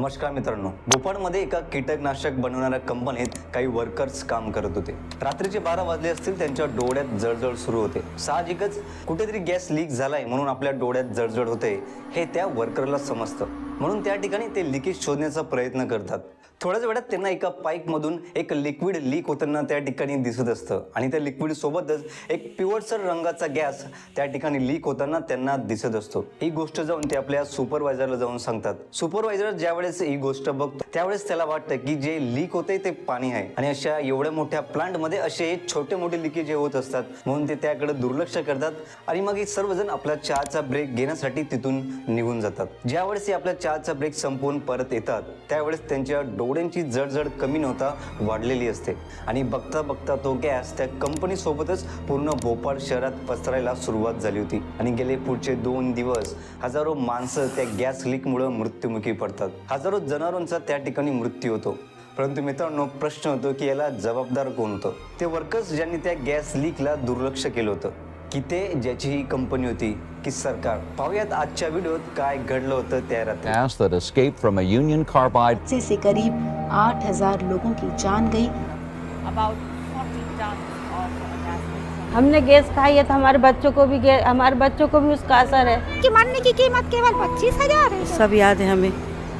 नमस्कार मित्रांनो भोपाळमध्ये एका कीटकनाशक बनवणाऱ्या कंपनीत काही वर्कर्स काम करत होते. रात्रीचे बारा वाजले असतील त्यांच्या डोळ्यात जळजळ सुरू होते. साहजिकच कुठेतरी गॅस लीक झालाय म्हणून आपल्या डोळ्यात जळजळ होते हे त्या वर्करला समजतं. म्हणून त्या ठिकाणी ते लिकेज शोधण्याचा प्रयत्न करतात. थोड्याच वेळात त्यांना एका पाईपमधून एक लिक्विड लीक होताना त्या ठिकाणी दिसत असतं. आणि त्या लिक्विड सोबतच एक पिवळसर रंगाचा गॅस त्या ठिकाणी लीक होताना त्यांना दिसत असतो. ही गोष्ट जाऊन ते आपल्या सुपरवायझरला जाऊन सांगतात. सुपरवायझर ज्यावेळेस ही गोष्ट बघतो त्यावेळेस त्याला वाटतं की जे लीक होते ते पाणी आहे. आणि अशा एवढ्या मोठ्या प्लांटमध्ये असे छोटे मोठे लिकेज हे होत असतात म्हणून ते त्याकडे दुर्लक्ष करतात आणि मग हे सर्वजण आपला चहाचा ब्रेक घेण्यासाठी तिथून निघून जातात. ज्यावेळेस हे आपल्या चहाचा ब्रेक संपवून परत येतात त्यावेळेस त्यांच्या डोळ्यांची जडजड कमी नव्हता वाढलेली असते. आणि बघता बघता तो गॅस त्या कंपनीसोबतच पूर्ण भोपाळ शहरात पसरायला सुरुवात झाली होती. आणि गेले पुढचे दोन दिवस हजारो माणसं त्या गॅस लीकमुळे मृत्युमुखी पडतात. हजारो जनावरांचा त्या ठिकाणी मृत्यू होतो. परंतु मित्रांनो प्रश्न होतो की याला जबाबदार कोण होतं? ते वर्कर्स ज्यांनी त्या गॅस लीकला दुर्लक्ष केलं होतं. की ते ज्याची ही कंपनी होती की सरकार. पाहूयात आजच्या व्हिडिओत काय घडलं होतं त्या रात्री. That escaped from a Union Carbide से से करीब 8000 लोगों की जान गई। About 40 tons of gas leaks. हमने गैस खाई है तो हमारे बच्चों को भी हमारे बच्चों को भी उसका असर है। कि मरने की कीमत केवल पच्चीस हज़ार है। सब याद है हमें।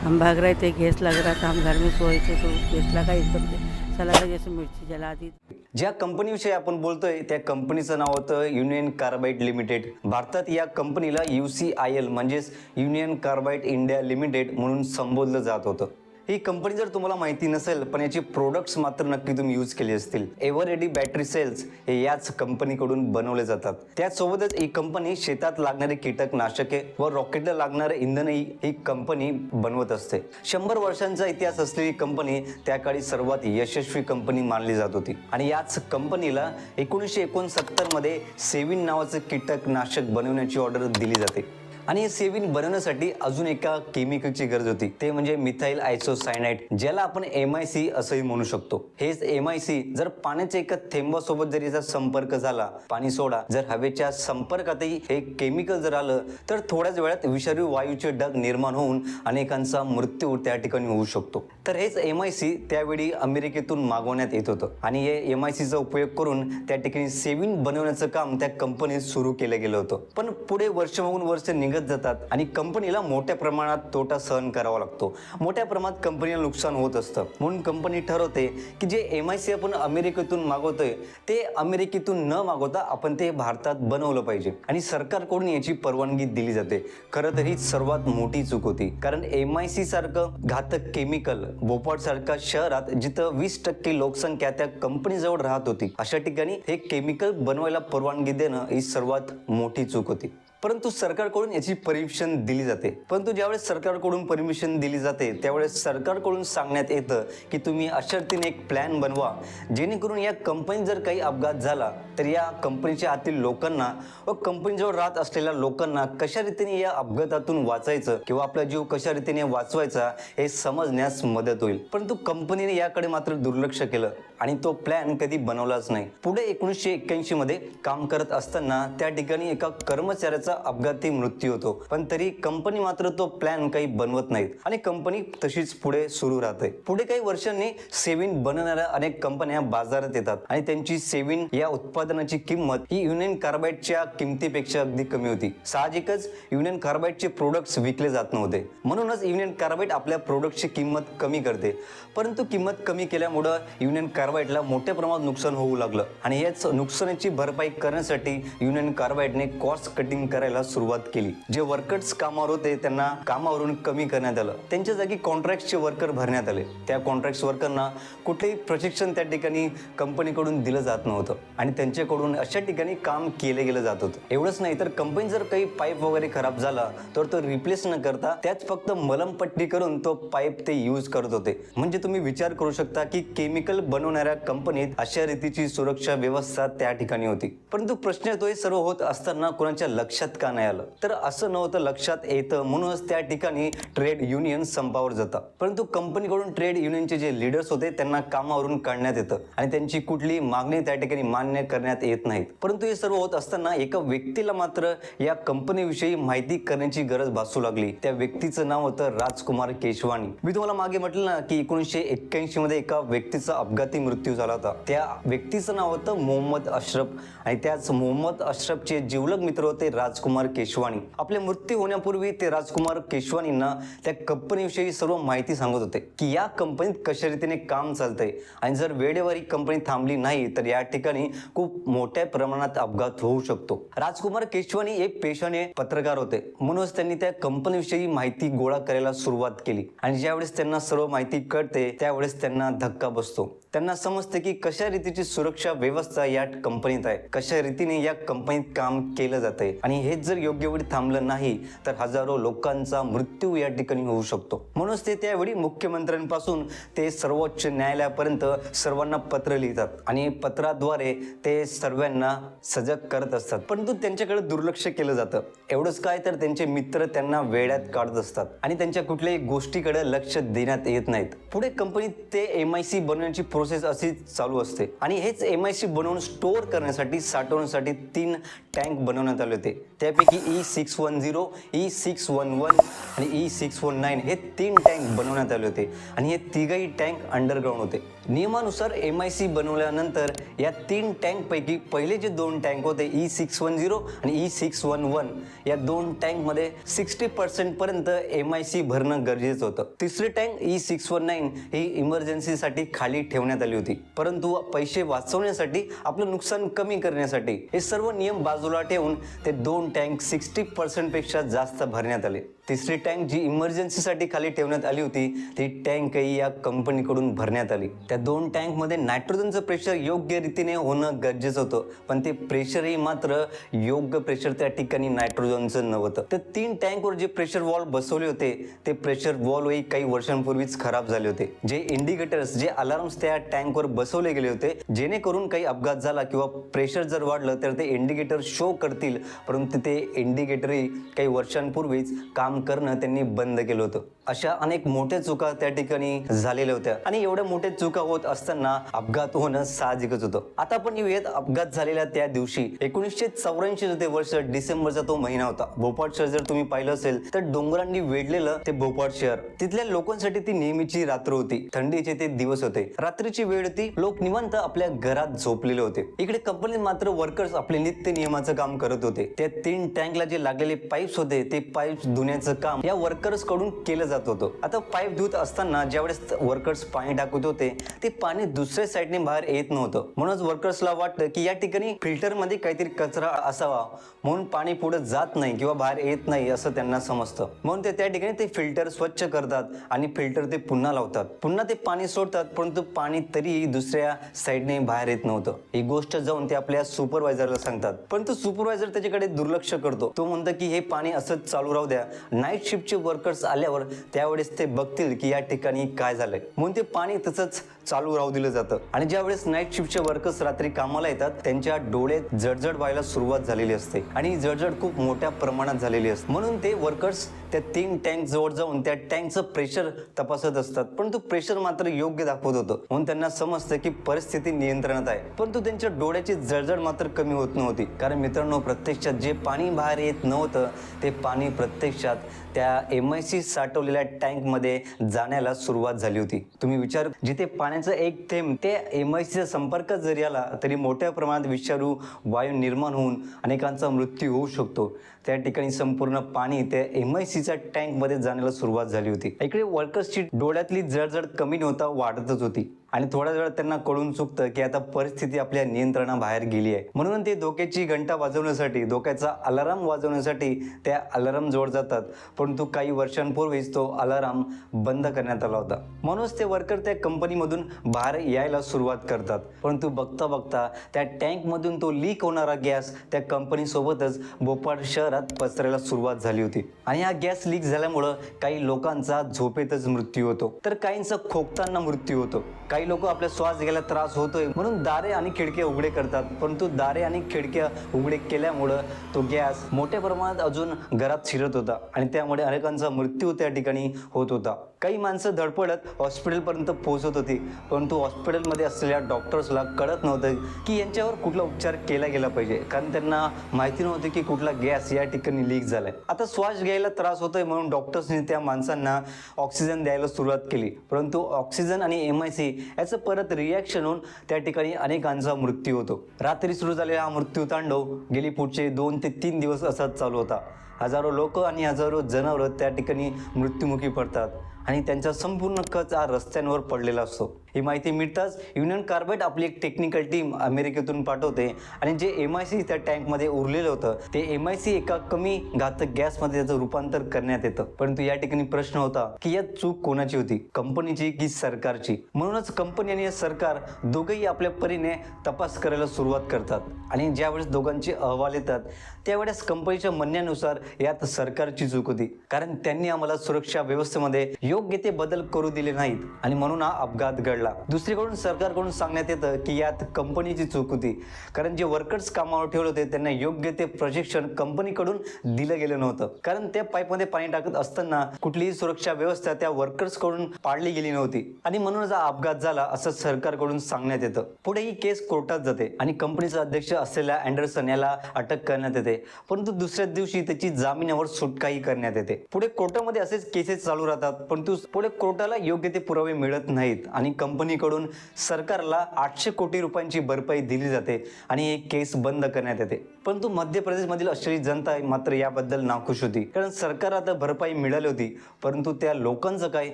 हम भाग रहे थे गैस लग रहा था हम घर में सोए थे तो गैस लगा एकदम से। मसाला लगा मिरची ज्याला आधी ज्या कंपनीविषयी आपण बोलतोय त्या कंपनीचं नाव होतं युनियन कार्बाईट लिमिटेड. भारतात या कंपनीला यू सी आय एल म्हणजेच युनियन कार्बाईट इंडिया लिमिटेड म्हणून संबोधलं जात होतं. ही कंपनी जर तुम्हाला माहिती नसेल पण याची प्रोडक्ट्स मात्र नक्की तुम्ही यूज केले असतील. एव्हर एडी बॅटरी सेल्स हे याच कंपनीकडून बनवले जातात. त्याचसोबतच ही कंपनी शेतात लागणारे कीटकनाशके व रॉकेटला लागणारे इंधनही ही कंपनी बनवत असते. शंभर वर्षांचा इतिहास असलेली कंपनी त्या काळी सर्वात यशस्वी कंपनी मानली जात होती. आणि याच कंपनीला एकोणीसशे एकोणसत्तरमध्ये सेविन नावाचं कीटकनाशक बनवण्याची ऑर्डर दिली जाते. आणि हे सेविन बनवण्यासाठी अजून एका केमिकलची गरज होती. ते म्हणजे मिथाईल आयसोसायनाइड ज्याला आपण एम आय सी असंही म्हणू शकतो. हेच एम आय सी जर पाण्याच्या एका थेंबासोबत जर याचा संपर्क झाला पाणी सोडा जर हवेच्या संपर्कातही हे केमिकल जर आलं तर थोड्याच वेळात विषारी वायूचे ढग निर्माण होऊन अनेकांचा मृत्यू त्या ठिकाणी होऊ शकतो. तर हेच एम आय सी त्यावेळी अमेरिकेतून मागवण्यात येत होतं. आणि हे एम आय सीचा उपयोग करून त्या ठिकाणी सेविन बनवण्याचं काम त्या कंपनीत सुरू केलं गेलं होतं. पण पुढे वर्ष मागून वर्ष निघत जातात आणि कंपनीला मोठ्या प्रमाणात तोटा सहन करावा लागतो. मोठ्या प्रमाणात कंपनीला नुकसान होत असतं. म्हणून कंपनी ठरवते की जे एम आय सी आपण अमेरिकेतून मागवतोय ते अमेरिकेतून न मागवता आपण ते भारतात बनवलं पाहिजे. आणि सरकारकडून याची परवानगी दिली जाते. खरं तर ही सर्वात मोठी चूक होती. कारण एम आय सी सारखं घातक केमिकल भोपाळ सारख्या शहरात जिथं वीस टक्के लोकसंख्या त्या कंपनीजवळ राहत होती अशा ठिकाणी हे केमिकल बनवायला परवानगी देणं ही सर्वात मोठी चूक होती. परंतु सरकारकडून याची परमिशन दिली जाते. परंतु ज्यावेळेस सरकारकडून परमिशन दिली जाते त्यावेळेस सरकारकडून सांगण्यात येतं की तुम्ही अशा रीतीने एक प्लॅन बनवा. जेणेकरून या कंपनीत जर काही अपघात झाला तर या कंपनीच्या आतील लोकांना व कंपनीजवळ राहत असलेल्या लोकांना कशा रीतीने या अपघातातून वाचायचं किंवा आपला जीव कशा रीतीने वाचवायचा हे समजण्यास मदत होईल. परंतु कंपनीने याकडे मात्र दुर्लक्ष केलं. आणि तो प्लॅन कधी बनवलाच नाही. पुढे एकोणीसशे एक्क्याऐंशी मध्ये काम करत असताना त्या ठिकाणी एका कर्मचाऱ्याचा अपघाती मृत्यू होतो. पण तरी कंपनी मात्र तो प्लॅन काही बनवत नाहीत. आणि कंपनी तशीच पुढे सुरू राहते. पुढे काही वर्षांनी सेविन बनवणाऱ्या अनेक कंपन्या बाजारात येतात. आणि त्यांची सेविन या उत्पादनाची किंमत ही युनियन कार्बाईडच्या किमतीपेक्षा अगदी कमी होती. साहजिकच युनियन कार्बाईडचे प्रोडक्ट्स विकले जात नव्हते. म्हणूनच युनियन कार्बाईड आपल्या प्रोडक्टची किंमत कमी करते. परंतु किंमत कमी केल्यामुळं युनियन कार्बाइडला मोठ्या प्रमाणात नुकसान होऊ लागलं. आणि याच नुकसानाची भरपाई करण्यासाठी युनियन कार्बाइडने कॉस्ट कटिंग करायला सुरुवात केली. जे वर्कर्स कामावर होते त्यांना कामावरून कमी करण्यात आलं. त्यांच्या जागी कॉन्ट्रॅक्टचे वर्कर भरण्यात आले. त्या कॉन्ट्रॅक्ट वर्करना कुठलेही प्रशिक्षण त्या ठिकाणी कंपनीकडून दिलं जात नव्हतं. आणि त्यांच्याकडून अशा ठिकाणी काम केलं गेलं जात होतं. एवढंच नाही तर कंपनी जर काही पाईप वगैरे खराब झाला तर तो रिप्लेस न करता त्याच फक्त मलमपट्टी करून तो पाईप ते यूज करत होते. म्हणजे तुम्ही विचार करू शकता की केमिकल करणाऱ्या कंपनीत अशा रीतीची सुरक्षा व्यवस्था त्या ठिकाणी होती. परंतु प्रश्न येतो हे सर्व होत असताना कोणाच्या लक्षात का नाही आलं? तर असं नव्हतं लक्षात येतं म्हणूनच त्या ठिकाणी ट्रेड युनियन संपावर जातात परंतु कंपनीकडून ट्रेड युनियनचे जे लीडर्स होते त्यांना कामावरून काढण्यात येतं आणि त्यांची कुठली मागणी त्या ठिकाणी मान्य करण्यात येत नाहीत. परंतु हे सर्व होत असताना एका व्यक्तीला मात्र या कंपनीविषयी माहिती करण्याची गरज भासू लागली. त्या व्यक्तीचं नाव होतं राजकुमार केशवानी मी तुम्हाला मागे म्हटलं ना की एकोणीसशे एक्क्याऐंशी मध्ये एका व्यक्तीचा अपघाती मृत्यू झाला होता. त्या व्यक्तीचं नाव होतं मोहम्मद अशरफ आणि त्याच मोहम्मद अशरफचे जिवलग मित्र होते राजकुमार केशवानी आपले मृत्यू होण्यापूर्वी ते राजकुमार केशवानींना त्या कंपनीविषयी सर्व माहिती सांगत होते की या कंपनीत कशा रीतीने काम चालतंय आणि जर वेळेवर ही कंपनी थांबली नाही तर या ठिकाणी खूप मोठ्या प्रमाणात अपघात होऊ शकतो. राजकुमार केशवानी एक पेशाने पत्रकार होते. म्हणूनच त्यांनी त्या कंपनीविषयी माहिती गोळा करायला सुरुवात केली आणि ज्यावेळेस त्यांना सर्व माहिती कळते त्यावेळेस त्यांना धक्का बसतो. त्यांना समजतं की कशा रीतीची सुरक्षा व्यवस्था या कंपनीत आहे? कशा रीतीने या कंपनीत काम केलं जातंय? आणि हेच जर योग्य वेळी थांबलं नाही तर हजारो लोकांचा मृत्यू या ठिकाणी होऊ शकतो. म्हणूनच ते त्यावेळी मुख्यमंत्र्यांपासून ते सर्वोच्च न्यायालयापर्यंत सर्वांना पत्र लिहितात आणि पत्राद्वारे ते सर्वांना सजग करत असतात. परंतु त्यांच्याकडे दुर्लक्ष केलं जातं. एवढंच काय तर त्यांचे मित्र त्यांना वेड्यात काढत असतात आणि त्यांच्या कुठल्याही गोष्टीकडे लक्ष देण्यात येत नाहीत. पुढे कंपनीत ते एम आय सी बनवण्याची प्रोसेस अशी चालू असते. आणि हेच एम आय सी बनवून स्टोअर करण्यासाठी साठवण्यासाठी तीन टँक बनवण्यात आले होते. त्यापैकी E six one zero E six one one आणि ई सिक्स वन नाईन हे तीन टँक बनवण्यात आले होते. आणि हे तिघही टँक अंडरग्राऊंड होते. नियमानुसार एम आय सी बनवल्यानंतर या तीन टँकपैकी पहिले जे दोन टँक होते ई सिक्स वन झिरो आणि ई सिक्स वन वन या दोन टँकमध्ये सिक्स्टी पर्सेंटपर्यंत एम आय सी भरणं गरजेचं होतं. तिसरी tank E six one nine ही इमर्जन्सीसाठी खाली ठेवण्यात आली. होती. परंतु पैसे वाचवण्यासाठी आपलं नुकसान कमी करण्यासाठी हे सर्व नियम बाजूला ठेवून ते दोन टँक सिक्स्टी पर्सेंटपेक्षा जास्त भरण्यात आले. तिसरी टँक जी इमर्जन्सीसाठी खाली ठेवण्यात आली होती ती टँकही या कंपनीकडून भरण्यात आली. त्या दोन टँकमध्ये नायट्रोजनचं प्रेशर योग्य रीतीने होणं गरजेचं होतं पण ते प्रेशरही मात्र योग्य प्रेशर त्या ठिकाणी नायट्रोजनचं नव्हतं. तर तीन टँकवर जे प्रेशर वॉल्व बसवले होते ते प्रेशर वॉल्वही काही वर्षांपूर्वीच खराब झाले होते. जे इंडिकेटर्स जे अलार्म्स त्या टँकवर बसवले गेले होते जेणेकरून काही अपघात झाला किंवा प्रेशर जर वाढलं तर ते इंडिकेटर शो करतील. परंतु ते इंडिकेटरही काही वर्षांपूर्वीच काम करणं त्यांनी बंद केलं होतं. अशा अनेक मोठ्या चुका त्या ठिकाणी झालेल्या होत्या. आणि एवढ्या मोठ्या चुका होत असताना अपघात होणं साहजिकच होतं. आता आपण येऊयात अपघात झालेल्या त्या दिवशी एकोणीसशे चौऱ्याऐंशी ते वर्ष डिसेंबरचा तो महिना होता. भोपाळ शहर जर तुम्ही पाहिलं असेल तर डोंगरांनी वेढलेलं ते भोपाळ शहर. तिथल्या लोकांसाठी ती नेहमीची रात्र होती. थंडीचे ते दिवस होते. रात्रीची वेळ होती. लोक निवांत आपल्या घरात झोपलेले होते. इकडे कंपनीत मात्र वर्कर्स आपले नित्य नियमाचं काम करत होते. त्या तीन टँकला जे लागलेले पाईप्स होते ते पाईप्स धुण्याचं काम या वर्कर्सकडून केलं जात होतं. आता पाईप धुत असताना ज्यावेळेस वर्कर्स पाणी टाकत होते ते पाणी दुसऱ्या साईडने बाहेर येत नव्हतं. म्हणूनच वर्कर्सला वाटतं की या ठिकाणी फिल्टरमध्ये काहीतरी कचरा असावा. म्हणून पाणी पुढे जात नाही किंवा बाहेर येत नाही असं त्यांना समजतं. म्हणून ते त्या ठिकाणी ते फिल्टर स्वच्छ करतात आणि फिल्टर ते पुन्हा लावतात. पुन्हा ते पाणी सोडतात परंतु पाणी तरी दुसऱ्या साईडने बाहेर येत नव्हतं. ही गोष्ट जाऊन ते आपल्या सुपरवायझरला सांगतात. परंतु सुपरवायझर त्याच्याकडे दुर्लक्ष करतो. तो म्हणतो की हे पाणी असंच चालू राहू द्या. नाईट शिफ्टचे वर्कर्स आल्यावर त्यावेळेस ते बघतील की या ठिकाणी काय झालंय. म्हणून ते पाणी तसंच चालू राहू दिलं जातं. आणि ज्यावेळेस नाईट शिफ्टचे वर्कर्स रात्री कामाला येतात त्यांच्या डोळे जडजड व्हायला सुरुवात झालेली असते. आणि जडजड खूप मोठ्या प्रमाणात झालेली असते. म्हणून ते वर्कर्स त्या तीन टँक जवळ जाऊन त्या टँकचं प्रेशर तपासत असतात. परंतु प्रेशर मात्र योग्य दाखवत होतं. म्हणून त्यांना समजतं की परिस्थिती नियंत्रणात आहे. परंतु त्यांच्या डोळ्याची जळजळ मात्र कमी होत नव्हती. कारण मित्रांनो प्रत्यक्षात जे पाणी बाहेर येत नव्हतं ते पाणी प्रत्यक्षात त्या एम आय सी साठवलेल्या टँकमध्ये जाण्याला सुरुवात झाली होती. तुम्ही विचार जिथे पाण्याचं एक थेंब ते एम आय सीचा संपर्क जरी आला तरी मोठ्या प्रमाणात विषारू वायू निर्माण होऊन अनेकांचा मृत्यू होऊ शकतो. त्या ठिकाणी संपूर्ण पाणी त्या एम आय सीच्या टँकमध्ये जाण्याला सुरुवात झाली होती. इकडे वर्कर्सची डोळ्यातली जळजळ कमी नव्हता वाढतच होती. आणि थोड्या वेळात त्यांना कळून चुकतं की आता परिस्थिती आपल्या नियंत्रणाबाहेर गेली आहे. म्हणून ते धोक्याची घंटा वाजवण्यासाठी धोक्याचा अलाराम वाजवण्यासाठी त्या अलाराम जवळ जातात. परंतु काही वर्षांपूर्वीच तो अलाराम बंद करण्यात आला होता. म्हणूनच ते वर्कर त्या कंपनीमधून बाहेर यायला सुरुवात करतात. परंतु बघता बघता त्या टँकमधून तो लीक होणारा गॅस त्या कंपनीसोबतच भोपाळ शहरात पसरायला सुरुवात झाली होती. आणि हा गॅस लीक झाल्यामुळं काही लोकांचा झोपेतच मृत्यू होतो. तर काहींचा खोकताना मृत्यू होतो. काही काही लोक आपल्या श्वास घ्यायला त्रास होतोय म्हणून दारे आणि खिडक्या उघडे करतात. परंतु दारे आणि खिडक्या उघडे केल्यामुळं तो गॅस मोठ्या प्रमाणात अजून घरात शिरत होता आणि त्यामुळे अनेकांचा मृत्यू त्या ठिकाणी होत होता. काही माणसं धडपडत हॉस्पिटलपर्यंत पोहोचत होती. परंतु हॉस्पिटलमध्ये असलेल्या डॉक्टर्सला कळत नव्हतं की यांच्यावर कुठला उपचार केला गेला पाहिजे. कारण त्यांना माहिती नव्हती की कुठला गॅस या ठिकाणी लीक झालाय. आता श्वास घ्यायला त्रास होतोय म्हणून डॉक्टर्सनी त्या माणसांना ऑक्सिजन द्यायला सुरुवात केली. परंतु ऑक्सिजन आणि एम आय सी याचं परत रिॲक्शन होऊन त्या ठिकाणी अनेकांचा मृत्यू होतो. रात्री सुरू झालेला हा मृत्यूतांडव गेली पुढचे दोन ते तीन दिवस असाच चालू होता. हजारो लोक आणि हजारो जनावरं त्या ठिकाणी मृत्युमुखी पडतात आणि त्यांचा संपूर्ण कच हा रस्त्यांवर पडलेला असतो. ही माहिती मिळताच युनियन कार्बाईड आपली एक टेक्निकल टीम अमेरिकेतून पाठवते. आणि जे एम आय सी त्या टँकमध्ये उरलेलं होतं ते एम आय सी एका कमी घातक गॅसमध्ये त्याचं रूपांतर करण्यात येतं. परंतु या ठिकाणी प्रश्न होता की यात चूक कोणाची होती? कंपनीची की सरकारची? म्हणूनच कंपनी आणि सरकार दोघेही आपल्या परीने तपास करायला सुरुवात करतात. आणि ज्यावेळेस दोघांचे अहवाल येतात त्यावेळेस कंपनीच्या म्हणण्यानुसार यात सरकारची चूक होती. कारण त्यांनी आम्हाला सुरक्षा व्यवस्थेमध्ये योग्य ते बदल करू दिले नाहीत. आणि म्हणून हा अपघात घडला. दुसरीकडून सरकारकडून सांगण्यात येतं की यात कंपनीची चूक होती. कारण जे वर्कर्स कामावर ठेवले होते त्यांना योग्य ते प्रशिक्षण कंपनीकडून दिलं गेलं नव्हतं. कारण त्या पाईपमध्ये पाणी टाकत असताना कुठलीही सुरक्षा व्यवस्था त्या वर्कर्सकडून पाळली गेली नव्हती. आणि म्हणूनच हा अपघात झाला असं सरकारकडून सांगण्यात येतं. पुढे ही केस कोर्टात जाते आणि कंपनीचा अध्यक्ष असलेल्या अँडरसन याला अटक करण्यात येते. परंतु दुसऱ्या दिवशी त्याची जामिनावर सुटकाही करण्यात येते. पुढे कोर्टामध्ये असेच केसेस चालू राहतात परंतु पुढे कोर्टाला योग्य ते पुरावे मिळत नाहीत आणि कंपनीकडून सरकारला आठशे कोटी रुपयांची भरपाई दिली जाते आणि एक केस बंद करण्यात येते. परंतु मध्य प्रदेशमधील असलेली जनता मात्र याबद्दल नाखुश होती. कारण सरकार आता भरपाई मिळाली होती परंतु त्या लोकांचं काय?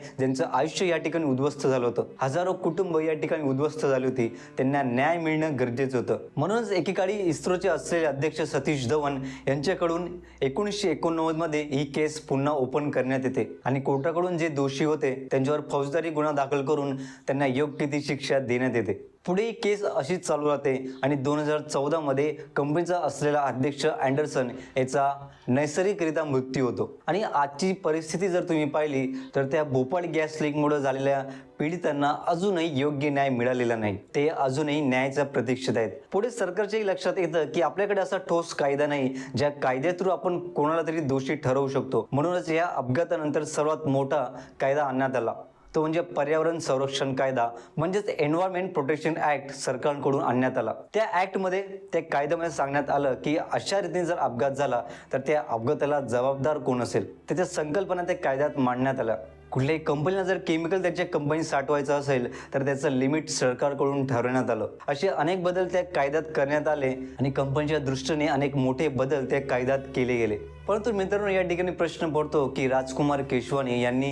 ज्यांचं आयुष्य या ठिकाणी उद्ध्वस्त झालं होतं. हजारो कुटुंब या ठिकाणी उद्ध्वस्त झाली होती. त्यांना न्याय मिळणं गरजेचं होतं. म्हणूनच एकेकाळी इस्रोचे असलेले अध्यक्ष सतीश धवन यांच्याकडून एकोणीसशे एकोणनव्वदमध्ये ही केस पुन्हा ओपन करण्यात येते. आणि कोर्टाकडून जे दोषी होते त्यांच्यावर फौजदारी गुन्हा दाखल करून त्यांना योग्य ती शिक्षा देण्यात येते. पुढे ही केस अशीच चालू राहते आणि दोन हजार चौदामध्ये कंपनीचा असलेला अध्यक्ष अँडरसन याचा नैसर्गिकरित्या मृत्यू होतो. आणि आजची परिस्थिती जर तुम्ही पाहिली तर त्या भोपाळ गॅस लीकमुळे झालेल्या पीडितांना अजूनही योग्य न्याय मिळालेला नाही. ते अजूनही न्यायाच्या प्रतीक्षेत आहेत. पुढे सरकारच्याही लक्षात येतं की आपल्याकडे असा ठोस कायदा नाही ज्या कायद्या थ्रू आपण कोणाला तरी दोषी ठरवू शकतो. म्हणूनच या अपघातानंतर सर्वात मोठा कायदा आणण्यात आला. तो म्हणजे पर्यावरण संरक्षण कायदा म्हणजेच एन्व्हायरमेंट प्रोटेक्शन ऍक्ट सरकारकडून आणण्यात आला. त्या ऍक्टमध्ये त्या कायद्यामध्ये सांगण्यात आलं की अशा रीतीने जर अपघात झाला तर त्या अपघाताला जबाबदार कोण असेल? त्याच्या संकल्पना त्या कायद्यात मांडण्यात आल्या. कुठल्याही कंपनीला जर केमिकल त्याच्या कंपनी साठवायचं असेल तर त्याचं लिमिट सरकारकडून ठरवण्यात आलं. असे अनेक बदल त्या कायद्यात करण्यात आले आणि कंपनीच्या दृष्टीने अनेक मोठे बदल त्या कायद्यात केले गेले. परंतु मित्रांनो या ठिकाणी प्रश्न पडतो की राजकुमार केशवानी यांनी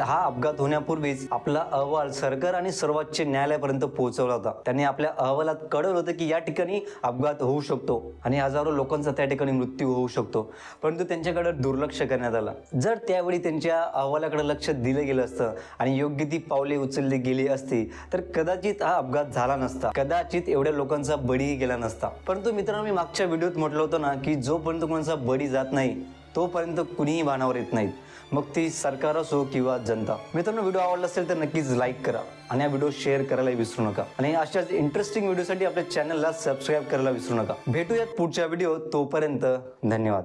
हा अपघात होण्यापूर्वीच आपला अहवाल सरकार आणि सर्वोच्च न्यायालयापर्यंत पोहोचवला होता. त्यांनी आपल्या अहवालात कळवलं होतं की या ठिकाणी अपघात होऊ शकतो आणि हजारो लोकांचा त्या ठिकाणी मृत्यू होऊ शकतो. परंतु त्यांच्याकडे दुर्लक्ष करण्यात आलं. जर त्यावेळी त्यांच्या अहवालाकडे लक्ष दिलं गेलं असतं आणि योग्य ती पावले उचलली गेली असती तर कदाचित हा अपघात झाला नसता. कदाचित एवढ्या लोकांचा बळीही गेला नसता. परंतु मित्रांनो मी मागच्या व्हिडिओत म्हटलं होतं ना की जोपर्यंत कोणाचा बळी जात नाही तोपर्यंत कुणीही भानावर येत नाहीत. मग ती सरकार असो किंवा जनता. मित्रांनो व्हिडिओ आवडला असेल तर नक्कीच लाईक करा आणि हा व्हिडिओ शेअर करायला विसरू नका. आणि अशाच इंटरेस्टिंग व्हिडिओसाठी आपल्या चॅनलला सबस्क्राईब करायला विसरू नका. भेटूयात पुढच्या व्हिडिओ तोपर्यंत धन्यवाद.